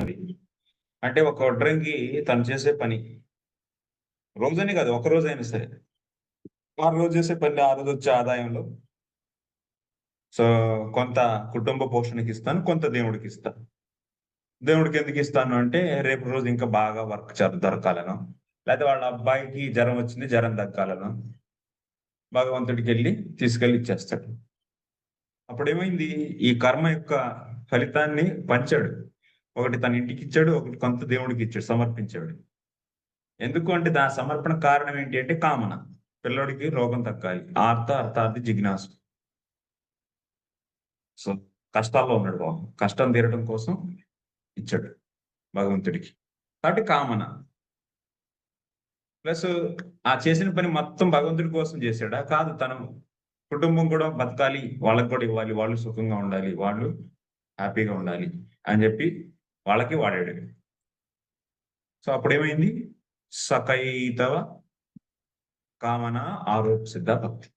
అది అంటే ఒక వడ్రంగి తను చేసే పని రోజని కాదు ఒక రోజు అయినా సరే. ఆ రోజు చేసే పని ఆ రోజు వచ్చే ఆదాయంలో. సో కొంత కుటుంబ పోషణకి ఇస్తాను కొంత దేవుడికి ఇస్తాను. దేవుడికి ఎందుకు ఇస్తాను అంటే రేపు రోజు ఇంకా బాగా వర్క్ దొరకాలను. లేకపోతే వాళ్ళ అబ్బాయికి జ్వరం వచ్చింది జ్వరం దక్కాలను. భగవంతుడికి వెళ్ళి తీసుకెళ్ళి ఇచ్చేస్తాడు. అప్పుడు ఏమైంది ఈ కర్మ యొక్క ఫలితాన్ని పంచాడు. ఒకటి తన ఇంటికి ఇచ్చాడు ఒకటి కొంత దేవుడికి ఇచ్చాడు సమర్పించాడు. ఎందుకు అంటే దాని సమర్పణ కారణం ఏంటి అంటే కామన. పిల్లడికి రోగం తగ్గాలి. ఆర్త అర్థార్థి జిజ్ఞాసు. సో కష్టాల్లో ఉన్నాడు బాబు. కష్టం తీరడం కోసం ఇచ్చాడు భగవంతుడికి. కాబట్టి కామన. ప్లస్ ఆ చేసిన పని మొత్తం భగవంతుడి కోసం చేశాడా? కాదు తను కుటుంబం కూడా బతకాలి వాళ్ళకి కూడా ఇవ్వాలి వాళ్ళు సుఖంగా ఉండాలి వాళ్ళు హ్యాపీగా ఉండాలి అని చెప్పి వాళ్ళకి వాడాడు. సో అప్పుడు ఏమైంది సకైతవ కామన ఆరోప్ సిద్ధ భక్తి.